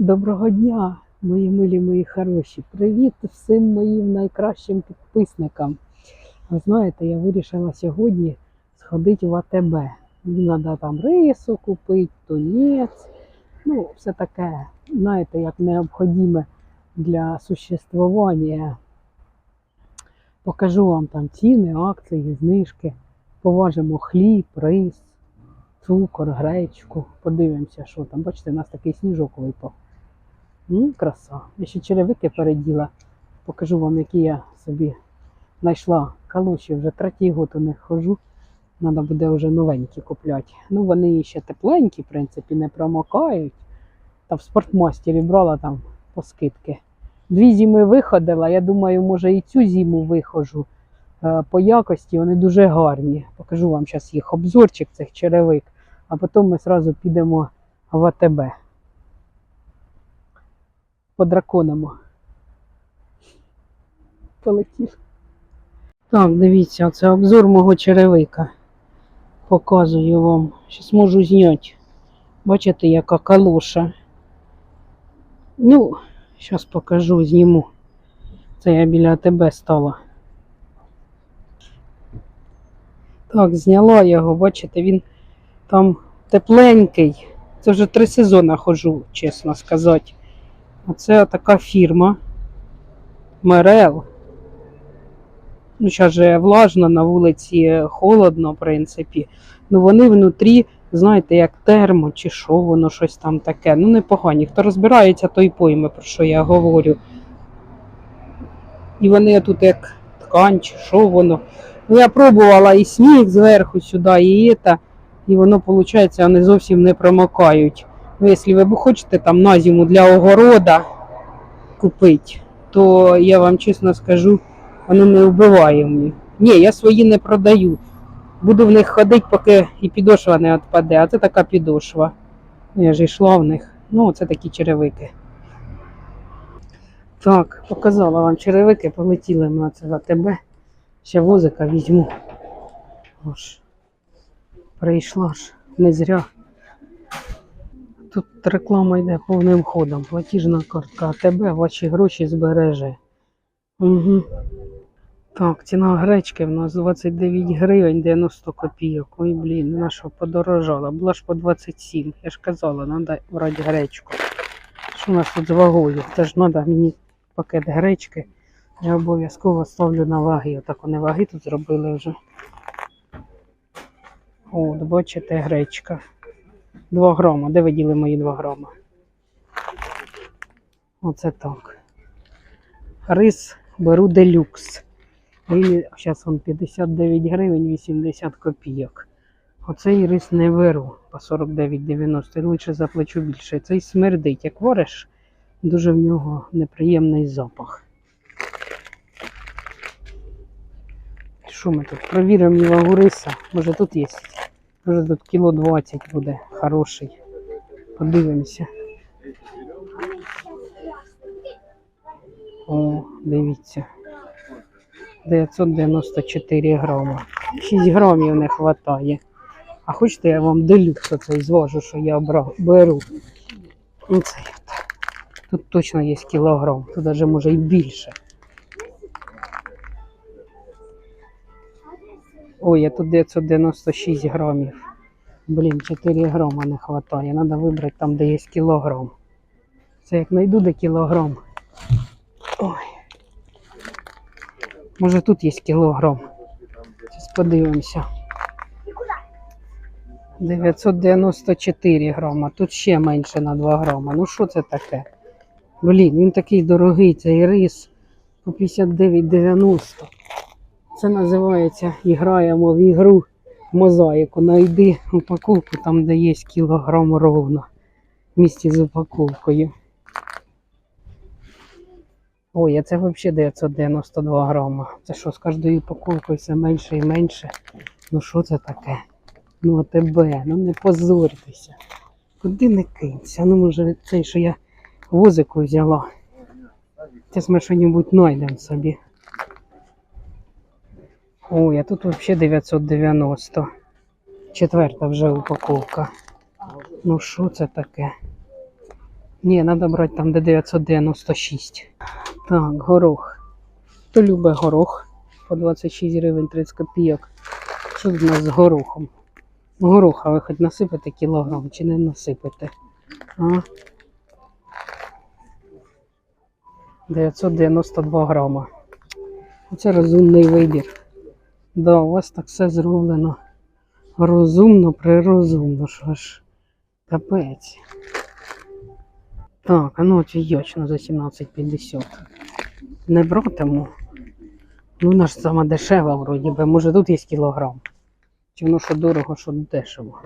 Доброго дня, мої милі, мої хороші. Привіт всім моїм найкращим підписникам. Ви знаєте, я вирішила сьогодні сходити в АТБ. Мені треба там рису купити, тунець. Ну, все таке, знаєте, як необхідне для существування. Покажу вам там ціни, акції, знижки. Поважимо хліб, рис, цукор, гречку. Подивимося, що там. Бачите, у нас такий сніжок випав. М, краса. Я ще черевики переділа. Покажу вам, які я собі знайшла калоші. Вже третій год у них хожу. Треба буде вже новенькі купляти. Ну, вони ще тепленькі, в принципі, не промокають. Та в спортмастері брала там по скидки. Дві зими виходила. Я думаю, може і цю зиму виходжу. Е, По якості вони дуже гарні. Покажу вам зараз їх обзорчик цих черевик, а потім ми одразу підемо в АТБ подраконимо. Полетів. Так, дивіться, це обзор мого черевика. Показую вам. Зараз можу зняти. Бачите, яка калоша. Ну, зараз покажу, зніму. Це я біля тебе стала. Так, зняла його, бачите, він там тепленький. Це вже три сезони хожу, чесно сказати. Оце така фірма Мерел. Ну, зараз же влажно, на вулиці холодно, в принципі. Ну вони внутрі, знаєте, як термо чи що воно щось там таке. Ну, непогані. Хто розбирається, той пойме, про що я говорю. І вони тут як ткань, чи що воно. Ну, я пробувала і сніг зверху сюди, і це, і воно, виходить, вони зовсім не промокають. Ну, якщо ви хочете там на зиму для огорода купити, то я вам чесно скажу, воно не вбиває мені. Ні, я свої не продаю. Буду в них ходити, поки і підошва не відпаде, а це така підошва. Ну, Я ж йшла в них. Ну, це такі черевики. Так, показала вам черевики, полетіли ми оце за тебе. Ще возика візьму. Ось. Прийшла ж не зря. Тут реклама йде повним ходом. Платіжна картка АТБ, ваші гроші збереже. Угу. Так, ціна гречки в нас 29 гривень 90 копійок. Ой, блін, вона що подорожала. Була ж по 27. Я ж казала, треба брати гречку. Що у нас тут з вагою? Це ж треба мені пакет гречки. Я обов'язково ставлю на ваги. Отак вони ваги тут зробили вже. От, бачите, гречка. 2 грама. Де ви діли мої 2 грама? Оце так. Рис беру делюкс. Він зараз он 59 гривень 80 копійок. Оцей рис не беру по 49,90. Лучше заплачу більше. Цей смердить, як вариш, дуже в нього неприємний запах. Що ми тут? Провіримо вагу риса. Може тут є. Може тут кіло 20 буде хороший. Подивимося. О, дивіться. 994 грама. 6 грамів не вистачає. А хочете, я вам делюкс оцей зважу, що я беру. Тут точно є кілограм, тут навіть може і більше. Ой, а тут 996 грамів. Блін, 4 грама не вистачає. Треба вибрати там, де є кілограм. Це як знайду де кілограм. Ой. Може тут є кілограм. Зараз подивимося. 994 грама. Тут ще менше на 2 грама. Ну що це таке? Блін, він такий дорогий, цей рис по 59,90. Це називається Іграємо в ігру мозаїку. Найди упаковку там, де є кілограм ровно. В місті з упаковкою. Ой, а це взагалі 992 грама. Це що, з кожною упаковкою все менше і менше. Ну що це таке? Ну а тебе, ну не позорьтеся. Куди не кинься? Ну може цей, що я возику взяла. Зараз ми що-небудь знайдемо собі. Ой, а тут взагалі 990. Четверта вже упаковка. Ну що це таке? Ні, треба брати там, де 996. Так, горох. Хто любить горох? По 26 гривень 30 копійок. Що в нас з горохом? Гороха ви хоч насипите кілограм чи не насипите? А? 992 грама. Оце розумний вибір. Да, у вас так все зроблено. Розумно, прирозумно, що ж. Капець. Так, а ну очно за 17,50. Не братиму. Ну, вона ж сама дешева вроді би. Може тут є кілограм. Чи воно що дорого, що дешево.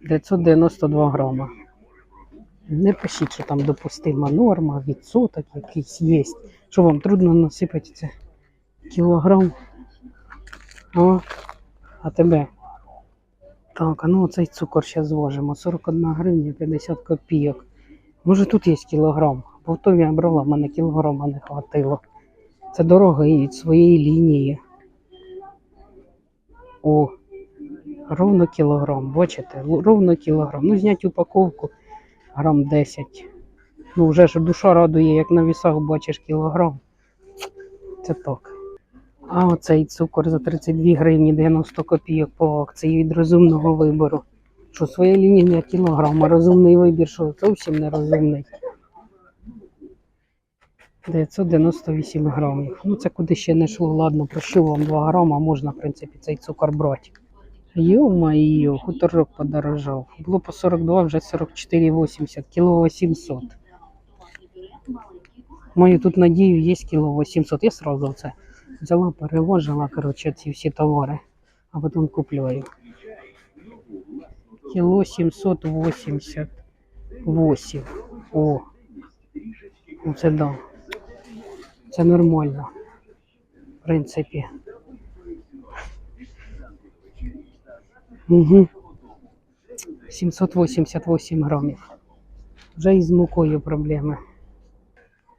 992 грама. Не пишіть, що там допустима норма, відсоток якийсь є. Що вам трудно насипати це кілограм? О, а тебе? Так, а ну цей цукор ще зважимо. 41 гривня 50 копійок. Може тут є кілограм. Бо тому я брала, в мене кілограма не хватило. Це дорога і від своєї лінії. О, ровно кілограм, бачите? Ровно кілограм. Ну, знять упаковку грам 10. Ну, вже ж душа радує, як на вісах бачиш кілограм. Це так. А оцей цукор за 32 гривні 90 копійок по акції від розумного вибору. Що своя лінія кілограм, а розумний вибір, що зовсім не розумний. 998 грамів. Ну це куди ще не йшло. Ладно, прощу вам 2 грама, можна, в принципі, цей цукор брати. Йо-майо, хуторок подорожав. Було по 42, вже 44,80, кіло 800. Маю тут надію, є кіло 800. Я сразу це взяла, перевожила, коротше, ці всі товари, а потім купляю. Кіло 788. О, ну це да. Це нормально. В принципі. Угу. 788 грамів. Вже із мукою проблеми.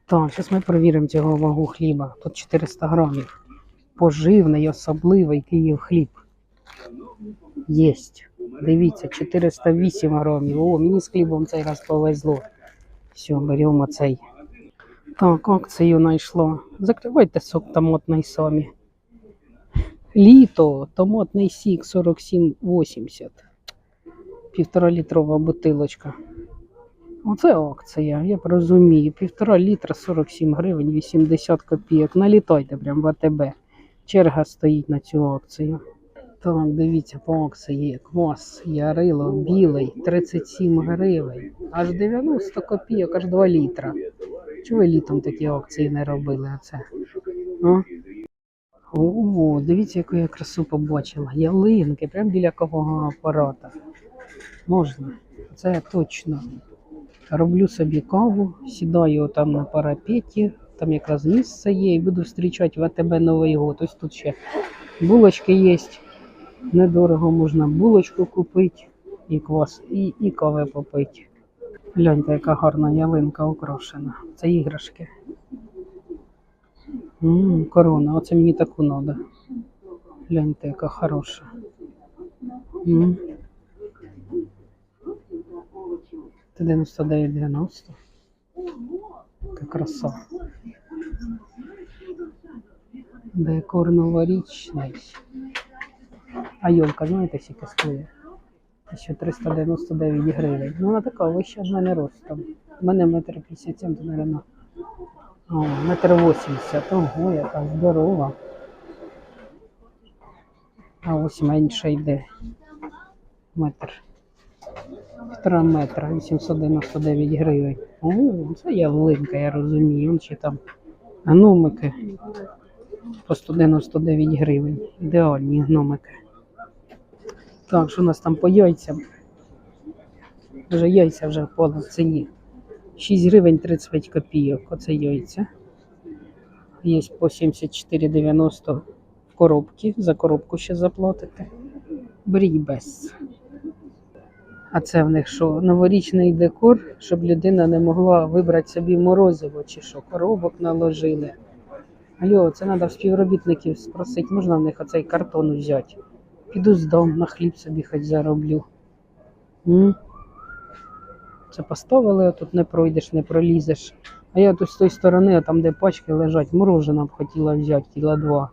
Так, зараз ми перевіримо цього вагу хліба. Тут 400 грамів. Поживний, особливий Київ хліб. Єсть. Дивіться, 408 грамів. О, мені з хлібом цей раз повезло. Все, беремо цей. Так, акцію знайшло. Закривайте сок томатний самі. Літо, томатний сік 47,80. Півтора літрова бутилочка. Оце акція, я розумію. Півтора літра 47 гривень 80 копійок. Налітайте прям в АТБ. Черга стоїть на цю акцію. Так, дивіться, по акції квас, ярило, білий, 37 гривень. Аж 90 копійок, аж 2 літра. Чого ви літом такі акції не робили? Оце? О, дивіться, яку я красу побачила. Ялинки, прямо біля кавового апарата. Можна. Це точно. Роблю собі каву, сідаю там на парапеті, там якраз місце є, і буду зустрічати в АТБ Новий год. Ось тут ще булочки є. Недорого можна булочку купити, і квас, і, і кави попити. Гляньте, яка гарна ялинка украшена. Це іграшки. М, корона, оце мені таку треба. Гляньте, яка хороша. М. Це 99,90. Яка краса. Декор новорічний. А йолка, знаєте, скільки стоїть? 1399 гривень. Ну, вона така вища в мене ростом. У мене метр 57, то, мабуть, метр 80. Ого, яка здорова. А ось менше йде. Метр. Півтора метра, 899 гривень. О, це ялинка, я розумію. Он ще там гномики по 199 гривень. Ідеальні гномики. Так, що у нас там по яйцям? Вже яйця вже впали в ціні. 6 гривень 35 копійок. Оце яйця. Є по 74,90 в коробці. За коробку ще заплатите. Беріть без. А це в них що? Новорічний декор, щоб людина не могла вибрати собі морозиво чи що, коробок наложили. Алло, це треба співробітників спросити, можна в них оцей картон взяти. Піду здам, на хліб собі хоч зароблю. М? Це поставили, а тут не пройдеш, не пролізеш. А я тут з тої сторони, а там, де пачки лежать, морожена б хотіла взяти кіла два.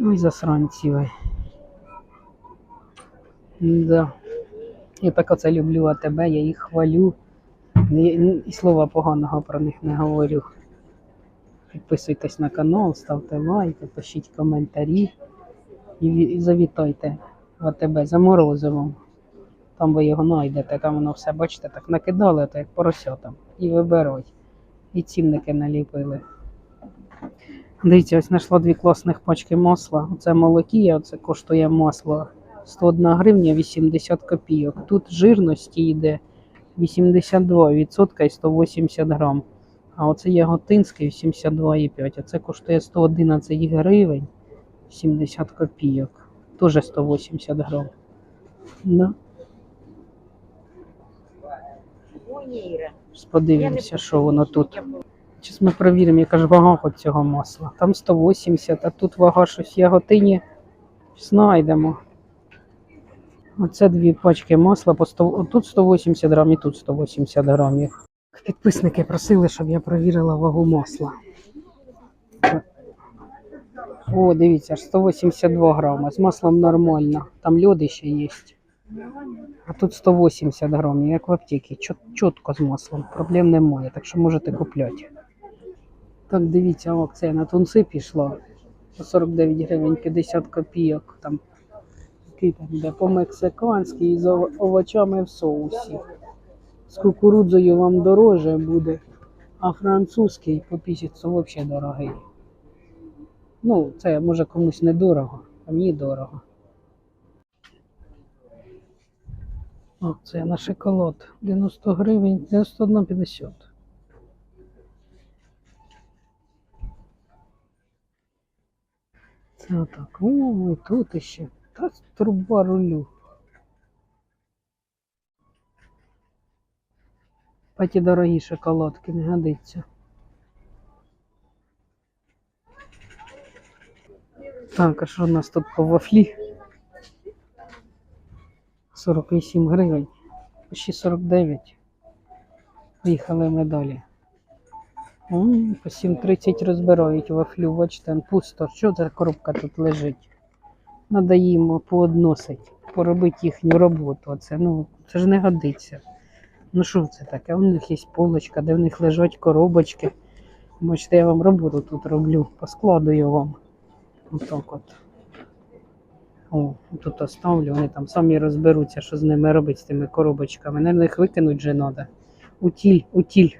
Ой, засранці ви. Да. Я так оце люблю АТБ, я їх хвалю. І слова поганого про них не говорю. Підписуйтесь на канал, ставте лайки, пишіть коментарі і, завітайте в АТБ за морозивом. Там ви його знайдете, там воно все, бачите, так накидали, то як поросятам. І виберуть. І цінники наліпили. Дивіться, ось знайшла дві класних пачки масла. Оце молокія, оце коштує масло 101 гривня 80 копійок. Тут жирності йде 82% і 180 грам. А оце яготинський 72,5. А це коштує 111 гривень 70 копійок. Теж 180 грам. Да. Подивимося, що воно тут. Зараз ми перевіримо, яка ж вага цього масла. Там 180, а тут вага щось яготині. Знайдемо. Оце дві пачки масла по 100, тут 180 грам і тут 180 грамів. Підписники просили, щоб я перевірила вагу масла. О, дивіться, 182 грама. З маслом нормально. Там льоди ще є. А тут 180 грамів, як в аптеці. Чітко з маслом. Проблем немає, так що можете купляти. Так, дивіться, акція на тунці пішла. По 49 гривень 50 копійок. Там який там йде по-мексиканськи і з овочами в соусі. З кукурудзою вам дороже буде, а французький по 50 взагалі дорогий. Ну, це може комусь недорого, а мені дорого. О, це на шоколад. 90 гривень, 91,50. Це отак. О, і тут іще. Та труба рулю. По ті дорогі шоколадки не годиться. Так, а що у нас тут по вафлі? 48 гривень. Почти 49. Поїхали ми далі. М, По 7.30 розбирають вафлю, бачите, пусто. Що за коробка тут лежить? Надо їм поодносити, поробити їхню роботу. Оце, ну, це ж не годиться. Ну що це таке? У них є полочка, де в них лежать коробочки. Бачите, я вам роботу тут роблю, поскладую вам. Отак от. О, тут оставлю, вони там самі розберуться, що з ними робити, з тими коробочками. Наверно, їх викинуть вже треба. Утіль, утіль.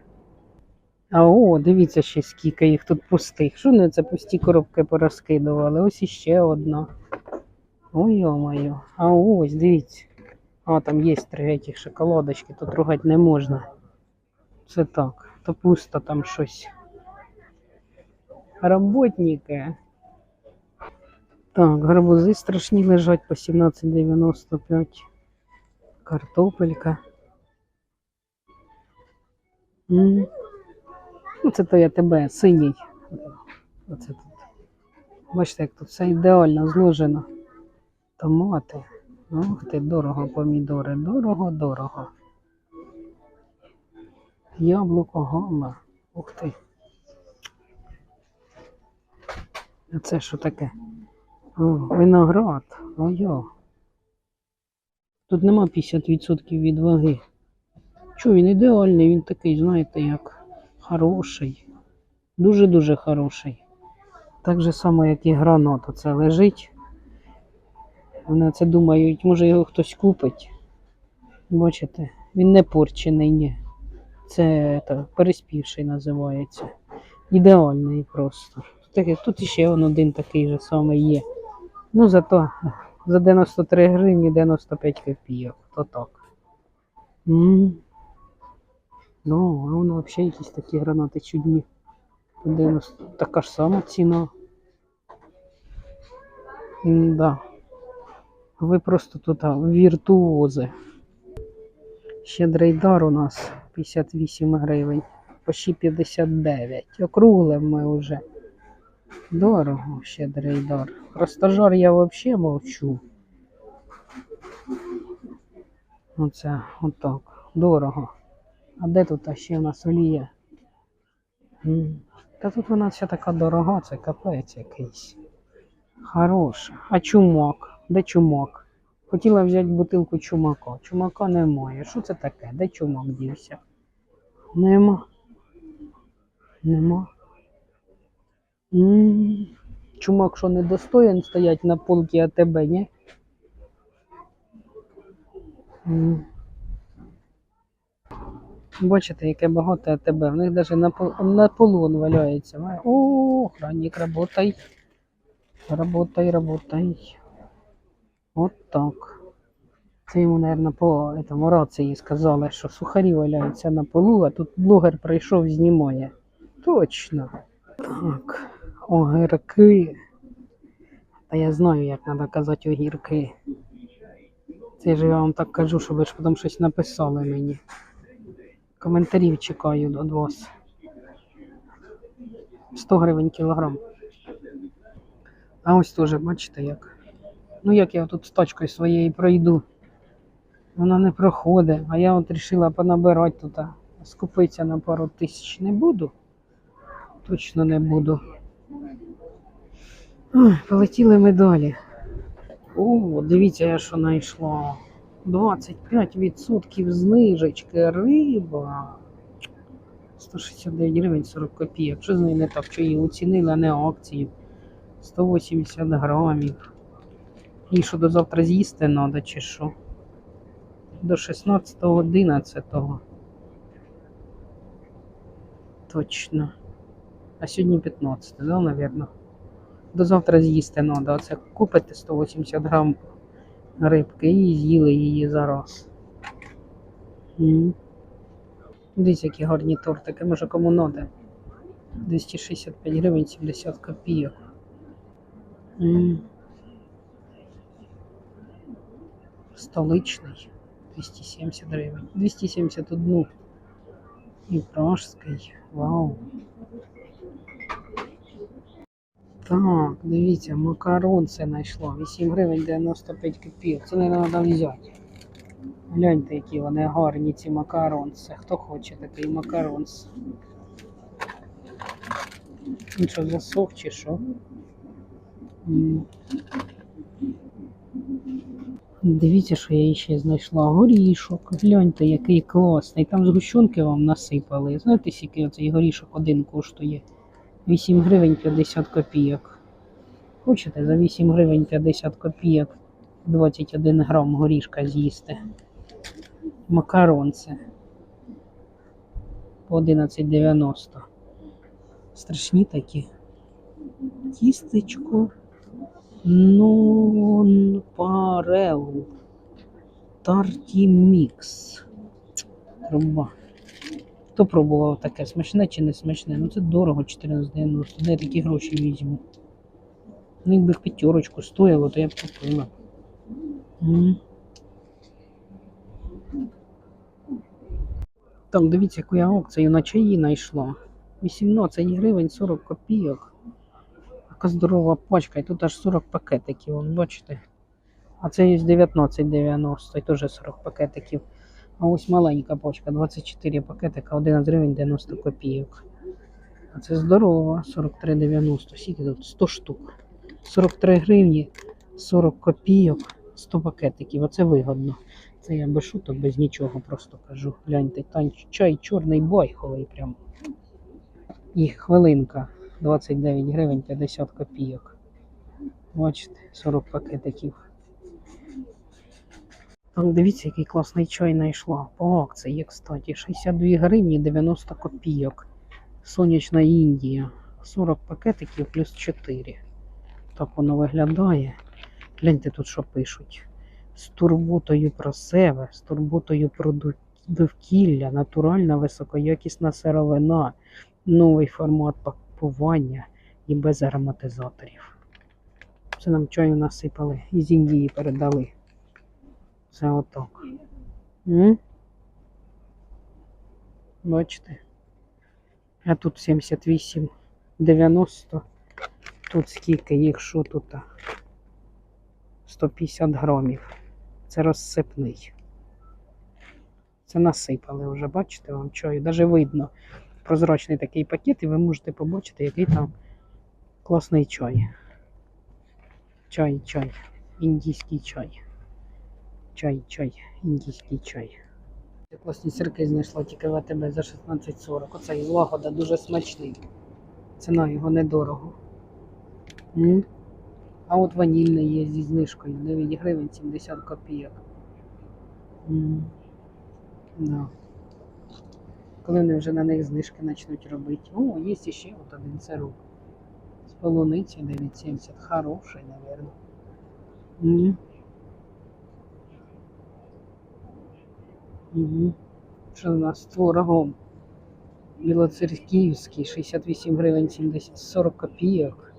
А о, дивіться ще скільки їх тут пустих. Що вони це пусті коробки порозкидували? Ось іще одна. Ой, йо-моє. А ось, дивіться. А, там є три этих шоколадочки, тут ругати не можна. Це так, то пусто там щось. Работники. Так, гарбузи страшні лежать по 17,95. Картопелька. Ну, це то я тебе синій. Оце тут. Бачите, як тут все ідеально зложено. Томати. Ух ти, дорого помідори. Дорого, дорого. Яблуко гама. Ух ти. А це що таке? О, виноград. Ой-о. Тут нема 50% від ваги. Чого він ідеальний, він такий, знаєте, як хороший. Дуже-дуже хороший. Так же само, як і гранат. Оце лежить. Вони це думають, може його хтось купить. Бачите, він не порчений, ні. Це та, переспівший називається. Ідеальний просто. Так, тут ще он один такий же самий є. Ну, зато за 93 гривні 95 копійок. То так. м Ну, а воно взагалі якісь такі гранати чудні. 90... Така ж сама ціна. Да. Ви просто тут віртуози. Щедрий дар у нас 58 гривень, почти 59. Округлим ми вже. Дорого, щедрий дар. Про стажар я взагалі мовчу. Оце отак. дорого. А де тут ще в нас олія? Та тут вона ще така дорога, це капець якийсь. Хороша. А чумак? Де чумак? Хотіла взяти бутилку чумака. Чумака немає. Що це таке? Де чумак дівся? Нема. Нема. М. Чумак, що не достоїн стоять на полці АТБ, ні? М. Бачите, яке багато АТБ. В них навіть на, пол- на полон валяється. О, охранник, работай. Работай, работай. От так. Це йому, мабуть, по этому рації сказали, що сухарі валяються на полу, а тут блогер прийшов, знімає. Точно. Так, огірки. Та я знаю, як треба казати огірки. Це ж я вам так кажу, щоб ви ж потім щось написали мені. Коментарів чекаю від вас. 100 гривень кілограм. А ось теж, бачите як. Ну як я тут з тачкою своєю пройду. Вона не проходить, а я от вирішила понабирати тут. Скупитися на пару тисяч не буду. Точно не буду. Ой, полетіли ми далі. О, дивіться, я що знайшла. 25% знижечки риба. 169 гривень 40 копійок. Що з нею не так? Що її оцінили, а не акції? 180 грамів. І що до завтра з'їсти треба, чи що? До 16.11. Точно. А сьогодні 15, да, напевно? До завтра з'їсти треба. Оце купите 180 грам рибки і з'їли її зараз. М. Дивіться, які гарні тортики, може кому надо. 265 гривень 70 копійок. М. Столичний 270 гривень. 271. І пражський. Вау. Так, дивіться, макарон це знайшло. 8 гривень 95 копійок. Це не треба взяти. Гляньте, які вони гарні, ці макаронси. Хто хоче такий макаронс? Він що, засох чи що? Дивіться, що я ще знайшла. Горішок. Гляньте, який класний. Там згущенки вам насипали. Знаєте, скільки оцей горішок один коштує? 8 гривень 50 копійок. Хочете за 8 гривень 50 копійок 21 грам горішка з'їсти? Макарон це. По 11,90. Страшні такі. Тістечко. Ну, парел. Тартімікс. Труба. Хто пробував таке? Смачне чи не смачне? Ну це дорого, 14,90. Де такі гроші візьму? Ну, якби п'ятерочку стоїло, то я б купила. М. Так, дивіться, яку я акцію на чаї знайшла. 18 гривень 40 копійок. Така здорова пачка, і тут аж 40 пакетиків, вон, бачите? А це є 19,90 і теж 40 пакетиків. А ось маленька пачка, 24 пакетика, 11 гривень 90 копійок. А це здорово, 43,90. Скільки тут? 100 штук. 43 гривні, 40 копійок, 100 пакетиків. Оце вигодно. Це я без шуток, без нічого просто кажу. Гляньте, тань, чай чорний байховий прям. І хвилинка 29 гривень 50 копійок. Бачите, 40 пакетиків. Так, дивіться, який класний чай знайшла. По акції, кстати, 62 гривні 90 копійок. Сонячна Індія. 40 пакетиків плюс 4. Так воно виглядає. Гляньте тут, що пишуть. З турботою про себе, з турботою про довкілля, натуральна високоякісна сировина, новий формат пакування і без ароматизаторів. Це нам чаю насипали і з Індії передали. Це отак. М? Бачите? А тут 78, 90. Тут скільки їх, що тут? 150 грамів. Це розсипний. Це насипали вже, бачите, вам чаю. Даже видно прозрачний такий пакет, і ви можете побачити, який там класний чай. Чай, чай, індійський чай. Чай, чай, індійський чай. Класні сирки знайшла тільки в АТБ за 16,40. Оцей лагода дуже смачний. Ціна його недорого. М? А от ванільний є зі знижкою 9 гривень 70 копійок. Да. Коли вони вже на них знижки почнуть робити. О, є ще от один сироп. З полуниці 9,70. Хороший, мабуть. Угу. Угу. Що у нас з творогом? Білоцерківський 68 гривень 70 40 копійок.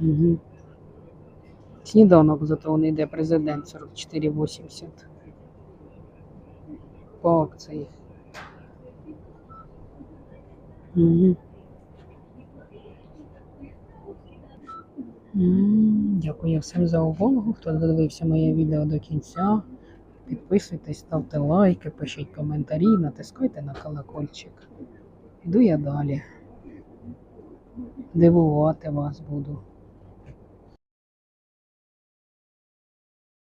Угу. Сніданок зато не йде президент 44,80. По акції. Угу. М, Дякую всім за увагу. Хто додивився моє відео до кінця. Підписуйтесь, ставте лайки, пишіть коментарі, натискайте на колокольчик. Іду я далі. Дивувати вас буду.